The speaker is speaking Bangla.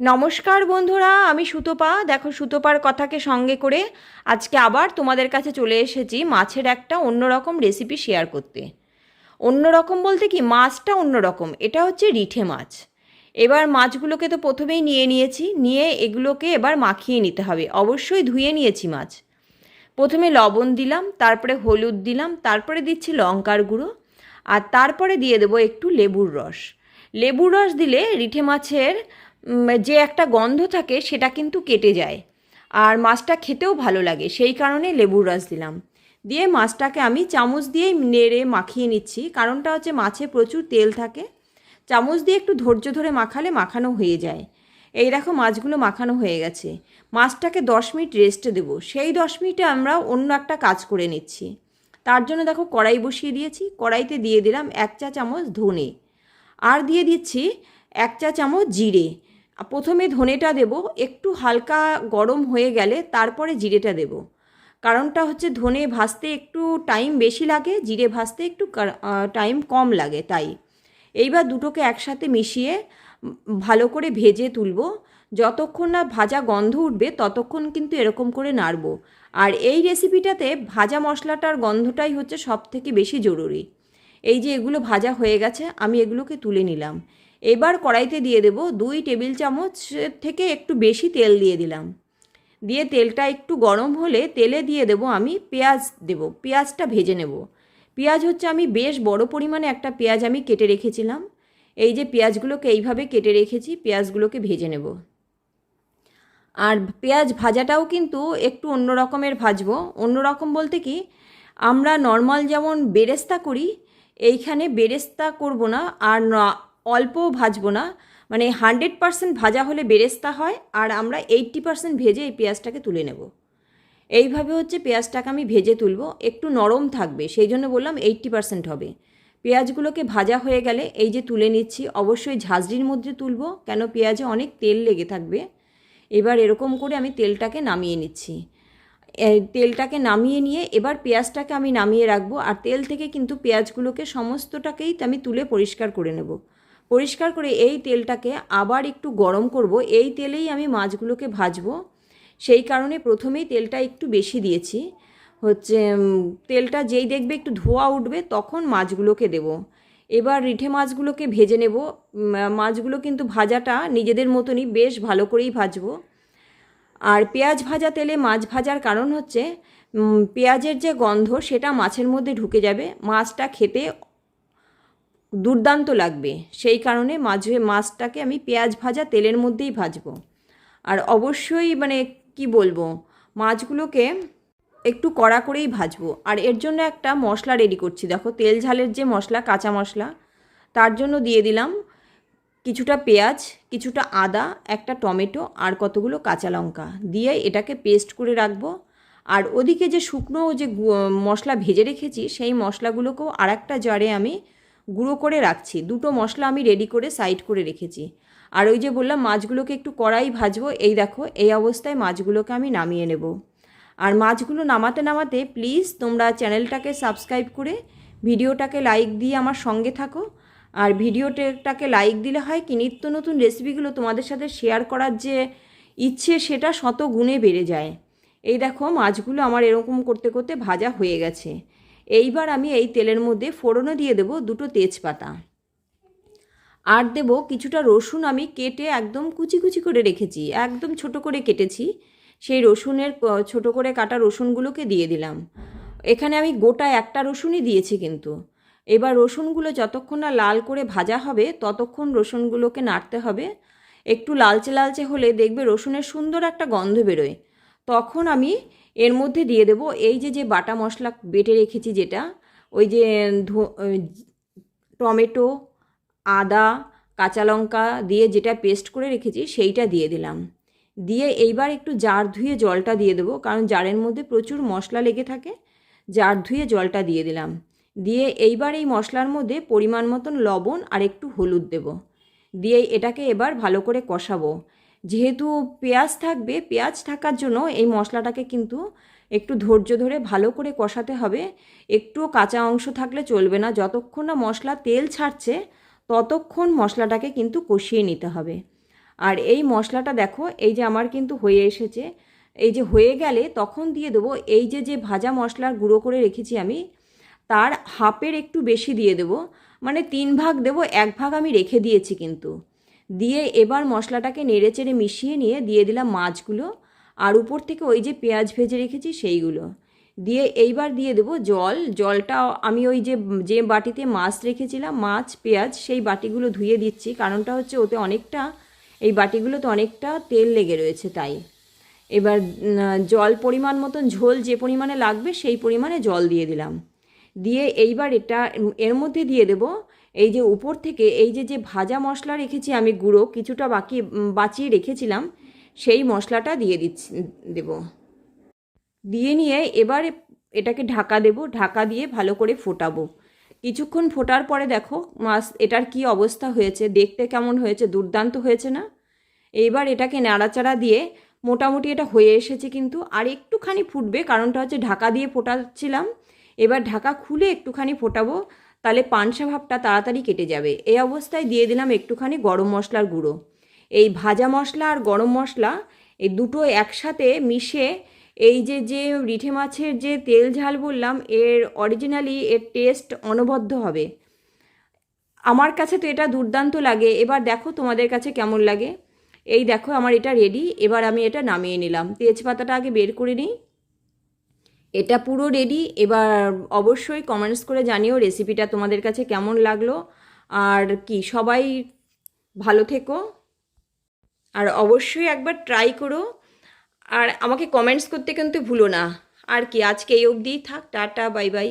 নমস্কার বন্ধুরা, আমি সুতপা। দেখো, সুতপার কথাকে সঙ্গে করে আজকে আবার তোমাদের কাছে চলে এসেছি মাছের একটা অন্যরকম রেসিপি শেয়ার করতে। অন্যরকম বলতে কি? মাছটা অন্যরকম। এটা হচ্ছে রিঠে মাছ। এবার মাছগুলোকে তো প্রথমেই নিয়ে নিয়েছি। নিয়ে এগুলোকে এবার মাখিয়ে নিতে হবে। অবশ্যই ধুয়ে নিয়েছি মাছ। প্রথমে লবণ দিলাম, তারপরে হলুদ দিলাম, তারপরে দিচ্ছি লঙ্কার গুঁড়ো, আর তারপরে দিয়ে দেবো একটু লেবুর রস। লেবুর রস দিলে রিঠে মাছের যে একটা গন্ধ থাকে সেটা কিন্তু কেটে যায়। আর মাছটা খেতেও ভালো লাগে, সেই কারণে লেবুর রস দিলাম। দিয়ে মাছটাকে আমি চামচ দিয়েই নেড়ে মাখিয়ে নিচ্ছি, কারণটা হচ্ছে মাছে প্রচুর তেল থাকে। চামচ দিয়ে একটু ধৈর্য ধরে মাখালে মাখানো হয়ে যায়। এই দেখো মাছগুলো মাখানো হয়ে গেছে। মাছটাকে দশ মিনিট রেস্টে দেবো। সেই দশ মিনিটে আমরা অন্য একটা কাজ করে নিচ্ছি। তার জন্য দেখো কড়াই বসিয়ে দিয়েছি। কড়াইতে দিয়ে দিলাম এক চা চামচ ধনে। আর দিয়ে দিচ্ছি এক চা চামচ জিরে। প্রথমে ধনেটা দেব, একটু হালকা গরম হয়ে গেলে তারপরে জিরেটা দেব। কারণটা হচ্ছে ধনে ভাজতে একটু টাইম বেশি লাগে, জিরে ভাজতে একটু টাইম কম লাগে তাই। এইবার দুটোকে একসাথে মিশিয়ে ভালো করে ভেজে তুলব। যতক্ষণ না ভাজা গন্ধ উঠবে, ততক্ষণ কিন্তু এরকম করে নাড়বো। আর এই রেসিপিটাতে ভাজা মশলাটার গন্ধটাই হচ্ছে সব থেকে বেশি জরুরি। এই যে এগুলো ভাজা হয়ে গেছে, আমি এগুলোকে তুলে নিলাম। এবার কড়াইতে দিয়ে দেব দুই টেবিল চামচ থেকে একটু বেশি তেল দিয়ে দিলাম। দিয়ে তেলটা একটু গরম হলে তেলে দিয়ে দেব আমি পেঁয়াজ দেব, পেঁয়াজটা ভেজে নেব। পেঁয়াজ হচ্ছে আমি বেশ বড় পরিমাণে একটা পেঁয়াজ আমি কেটে রেখেছিলাম। এই যে পেঁয়াজগুলোকে এইভাবে কেটে রেখেছি, পেঁয়াজগুলোকে ভেজে নেব। আর পেঁয়াজ ভাজাটাও কিন্তু একটু অন্য রকমের ভাজবো। অন্য রকম বলতে কি, আমরা নর্মাল যেমন বেরেস্তা করি, এইখানে বেরেস্তা করব না। আর ন- অল্প ভাজবো না। মানে হান্ড্রেড পারসেন্ট ভাজা হলে বেরেস্তা হয় আর আমরা এইট্টি পারসেন্ট ভেজে এই পেঁয়াজটাকে তুলে নেব। এইভাবে হচ্ছে পেঁয়াজটাকে আমি ভেজে তুলবো। একটু নরম থাকবে, সেই জন্য বললাম এইট্টি পারসেন্ট হবে। পেঁয়াজগুলোকে ভাজা হয়ে গেলে এই যে তুলে নিচ্ছি, অবশ্যই ঝাঁঝরির মধ্যে তুলবো কেন পেঁয়াজে অনেক তেল লেগে থাকবে। এবার এরকম করে আমি তেলটাকে নামিয়ে নিচ্ছি। তেলটাকে নামিয়ে নিয়ে এবার পেঁয়াজটাকে আমি নামিয়ে রাখব আর তেল থেকে কিন্তু পেঁয়াজগুলোকে সমস্তটাকেই আমি তুলে পরিষ্কার করে নেব। পরিষ্কার করে এই তেলটাকে আবার একটু গরম করব। এই তেলেই আমি মাছগুলোকে ভাজবো। সেই কারণে প্রথমেই তেলটা একটু বেশি দিয়েছি। হচ্ছে তেলটা যেই দেখবে একটু ধোয়া উঠবে তখন মাছগুলোকে দেব। এবার রিঠে মাছগুলোকে ভেজে নেব। মাছগুলো কিন্তু ভাজাটা নিজেদের মতনই বেশ ভালো করেই ভাজবো। আর পেঁয়াজ ভাজা তেলে মাছ ভাজার কারণ হচ্ছে পেঁয়াজের যে গন্ধ সেটা মাছের মধ্যে ঢুকে যাবে। মাছটা খেতে দুর্দান্ত লাগবে। সেই কারণে মাঝে মাছটাকে আমি পেঁয়াজ ভাজা তেলের মধ্যেই ভাজবো। আর অবশ্যই মানে কি বলব, মাছগুলোকে একটু কড়া করেই ভাজবো। আর এর জন্য একটা মশলা রেডি করছি। দেখো, তেল ঝালের যে মশলা, কাঁচা মশলা, তার জন্য দিয়ে দিলাম কিছুটা পেঁয়াজ, কিছুটা আদা, একটা টমেটো আর কতগুলো কাঁচা লঙ্কা। দিয়ে এটাকে পেস্ট করে রাখব। আর ওদিকে যে শুকনো যে মশলা ভেজে রেখেছি, সেই মশলাগুলোকেও আর একটা জারে আমি গুঁড়ো করে রাখছি। দুটো মশলা আমি রেডি করে সাইড করে রেখেছি। আর ওই যে বললাম, মাছগুলোকে একটু কড়াই ভাজবো। এই দেখো, এই অবস্থায় মাছগুলোকে আমি নামিয়ে নেব। আর মাছগুলো নামাতে নামাতে প্লিজ তোমরা চ্যানেলটাকে সাবস্ক্রাইব করে ভিডিওটাকে লাইক দিয়ে আমার সঙ্গে থাকো। আর ভিডিওটাকে লাইক দিলে হয় কি, নিত্য নতুন রেসিপিগুলো তোমাদের সাথে শেয়ার করার যে ইচ্ছে, সেটা শত গুণে বেড়ে যায়। এই দেখো, মাছগুলো আমার এরকম করতে করতে ভাজা হয়ে গেছে। এইবার আমি এই তেলের মধ্যে ফোড়নও দিয়ে দেবো দুটো তেজপাতা। আর দেব কিছুটা রসুন আমি কেটে একদম কুচি কুচি করে রেখেছি, একদম ছোট করে কেটেছি। সেই রসুনের ছোট করে কাটা রসুনগুলোকে দিয়ে দিলাম। এখানে আমি গোটা একটা রসুনই দিয়েছি কিন্তু। এবার রসুনগুলো যতক্ষণ না লাল করে ভাজা হবে, ততক্ষণ রসুনগুলোকে নাড়তে হবে। একটু লালচে লালচে হলে দেখবে রসুনের সুন্দর একটা গন্ধ বেরোয়। তখন আমি এর মধ্যে দিয়ে দেবো এই যে যে বাটা মশলা বেটে রেখেছি যেটা, ওই যে টমেটো, আদা, কাঁচা লঙ্কা দিয়ে যেটা পেস্ট করে রেখেছি সেইটা দিয়ে দিলাম। দিয়ে এইবার একটু জার ধুয়ে জলটা দিয়ে দেবো, কারণ জারের মধ্যে প্রচুর মশলা লেগে থাকে, জার ধুয়ে জলটা দিয়ে দিলাম। দিয়ে এইবার এই মশলার মধ্যে পরিমাণ মতন লবণ আর একটু হলুদ দেব। দিয়ে এটাকে এবার ভালো করে কষাবো। যেহেতু পেঁয়াজ থাকবে, পেঁয়াজ থাকার জন্য এই মশলাটাকে কিন্তু একটু ধৈর্য ধরে ভালো করে কষাতে হবে। একটুও কাঁচা অংশ থাকলে চলবে না। যতক্ষণ না মশলা তেল ছাড়ছে, ততক্ষণ মশলাটাকে কিন্তু কষিয়ে নিতে হবে। আর এই মশলাটা দেখো, এই যে আমার কিন্তু হয়ে এসেছে। এই যে হয়ে গেলে তখন দিয়ে দেবো এই যে যে ভাজা মশলার গুঁড়ো করে রেখেছি আমি, তার হাফের একটু বেশি দিয়ে দেবো। মানে তিন ভাগ দেবো, এক ভাগ আমি রেখে দিয়েছি কিন্তু। দিয়ে এবার মশলাটাকে নেড়ে চেড়ে মিশিয়ে নিয়ে দিয়ে দিলাম মাছগুলো। আর উপর থেকে ওই যে পেঁয়াজ ভেজে রেখেছি সেইগুলো। দিয়ে এইবার দিয়ে দেবো জল। জলটা আমি ওই যে যে বাটিতে মাছ রেখেছিলাম, মাছ, পেঁয়াজ, সেই বাটিগুলো ধুয়ে দিচ্ছি। কারণটা হচ্ছে ওতে অনেকটা, এই বাটিগুলোতে অনেকটা তেল লেগে রয়েছে তাই। এবার জল পরিমাণ মতন, ঝোল যে পরিমাণে লাগবে সেই পরিমাণে জল দিয়ে দিলাম। দিয়ে এইবার এটা, এর মধ্যে দিয়ে দেব এই যে উপর থেকে এই যে যে ভাজা মশলা রেখেছি আমি গুঁড়ো, কিছুটা বাকি বাঁচিয়ে রেখেছিলাম, সেই মশলাটা দিয়ে দিচ্ছি, দেবো। দিয়ে নিয়ে এবার এটাকে ঢাকা দেব, ঢাকা দিয়ে ভালো করে ফোটাবো। কিছুক্ষণ ফোটার পরে দেখো মাছ এটার কি অবস্থা হয়েছে, দেখতে কেমন হয়েছে, দুর্দান্ত হয়েছে না? এইবার এটাকে নাড়াচাড়া দিয়ে মোটামুটি এটা হয়ে এসেছে কিন্তু, আর একটুখানি ফুটবে, কারণটা হচ্ছে ঢাকা দিয়ে ফোটাচ্ছিলাম। এবার ঢাকা খুলে একটুখানি ফোটাবো তাহলে পানসা ভাবটা তাড়াতাড়ি কেটে যাবে। এই অবস্থায় দিয়ে দিলাম একটুখানি গরম মশলার গুঁড়ো। এই ভাজা মশলা আর গরম মশলা এই দুটো একসাথে মিশে এই যে যে রিঠে মাছের যে তেল ঝাল বললাম, এর অরিজিনালি এর টেস্ট অনবদ্য হবে। আমার কাছে তো এটা দুর্দান্ত লাগে। এবার দেখো তোমাদের কাছে কেমন লাগে। এই দেখো আমার এটা রেডি এবার আমি এটা নামিয়ে নিলাম। তেজপাতাটা আগে বের করে নিই। এটা পুরো রেডি এবার অবশ্যই কমেন্টস করে জানিও রেসিপিটা তোমাদের কাছে কেমন লাগল। আর কি, সবাই ভালো থেকো। আর অবশ্যই একবার ট্রাই করো। আর আমাকে কমেন্টস করতে কিন্তু ভুলো না। আর কি, আজকে এই অবধি থাক, টাটা বাই বাই